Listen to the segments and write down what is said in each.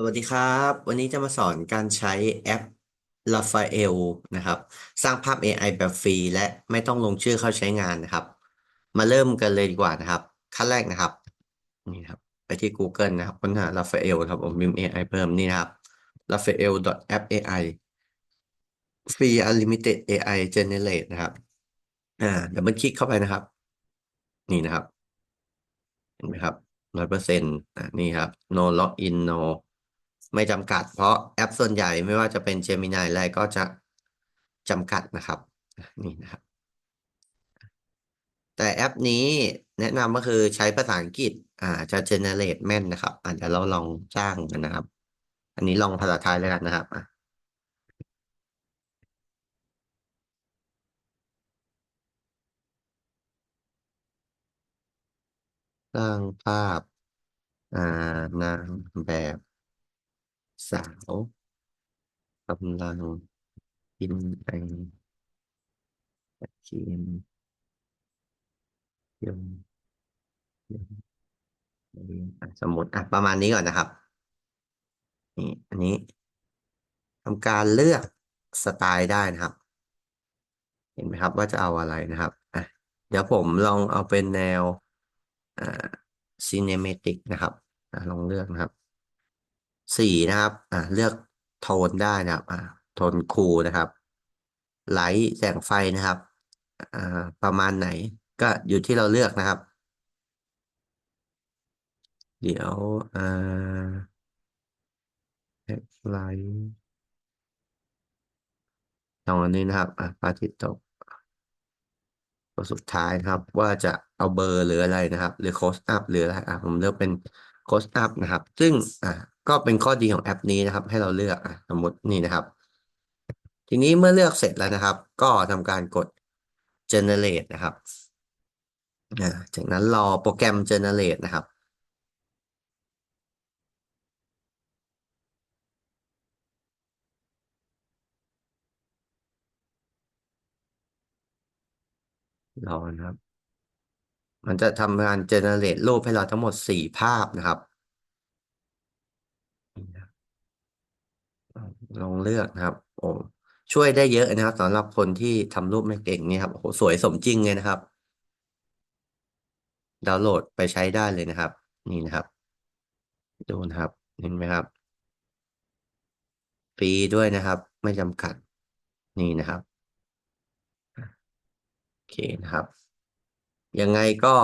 สวัสดีครับ วันนี้จะมาสอนการใช้แอป Raphael นะครับ สร้างภาพ AI แบบฟรีและไม่ต้องลงชื่อเข้าใช้งานนะครับ มาเริ่มกันเลยดีกว่านะครับ ขั้นแรกนะครับ นี่ครับ ไปที่ Google นะครับค้นหา Raphael ครับผมพิมพ์ AI เพิ่มนี่นะครับ raphael.app AI free unlimited AI generate นะครับ อ่าดับเบิลคลิกเข้าไปนะครับ นี่นะครับ เห็นไหมครับร้อยเปอร์เซ็นต์อ่านี่ครับ no login no ไม่จำกัด เพราะแอปส่วนใหญ่ไม่ว่าจะเป็น Gemini อะไรก็จะจำกัดนะครับนี่นะครับ แต่แอปนี้แนะนำก็คือใช้ภาษาอังกฤษอ่าจะ generate แม่นนะครับอ่าเดี๋ยวเราลองสร้างกันนะครับ อันนี้ลองภาษาไทยแล้วกันนะครับสร้างภาพ อ่านางแบบ สาวกำลังกินไอศครีมเยี่ยมยมเยี่ยมอะสมมติอะประมาณนี้ก่อนนะครับนี่อันนี้ทำการเลือกสไตล์ได้นะครับ เห็นไหมครับว่าจะเอาอะไรนะครับอะเดี๋ยวผมลองเอาเป็นแนวอ่าซีเนเมติกนะครับอะลองเลือกนะครับ สีนะครับ อ่าเลือกโทนได้นะครับ อ่าโทนคูลนะครับ ไลท์แสงไฟนะครับ อ่า ประมาณไหน ก็อยู่ที่เราเลือกนะครับ เดี๋ยวอ่าไลท์ลองนี้นะครับ อ่าพระอาทิตย์ตกตัวสุดท้ายนะครับ ว่าจะเอาเบอร์หรืออะไรนะครับ หรือโคสอัพหรืออะไรอะผมเลือกเป็นโคสอัพนะครับ ซึ่งอ่า ก็เป็นข้อดีของแอปนี้นะครับ ให้เราเลือกสมมตินี่นะครับ ทีนี้เมื่อเลือกเสร็จแล้วนะครับ ก็ทำการกด generate นะครับจากนั้นรอโปรแกรม generate นะครับรอนะครับ มันจะทำการ generate รูปให้เราทั้งหมดสี่ภาพนะครับนี่นะครับ ลองเลือกนะครับ โอ้ช่วยได้เยอะนะครับสำหรับคนที่ทำรูปไม่เก่งเนี่ยครับโอ้โหสวยสมจริงเลยนะครับ ดาวน์โหลดไปใช้ได้เลยนะครับ นี่นะครับ ดูนะครับเห็นไหมครับฟรีด้วยนะครับ ไม่จำกัดนี่นะครับโอเคนะครับ ยังไงก็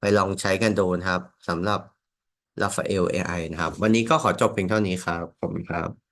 ไปลองใช้กันดูนะครับสำหรับ Raphael AI นะครับ วันนี้ก็ขอจบเพียงเท่านี้ครับขอบคุณครับ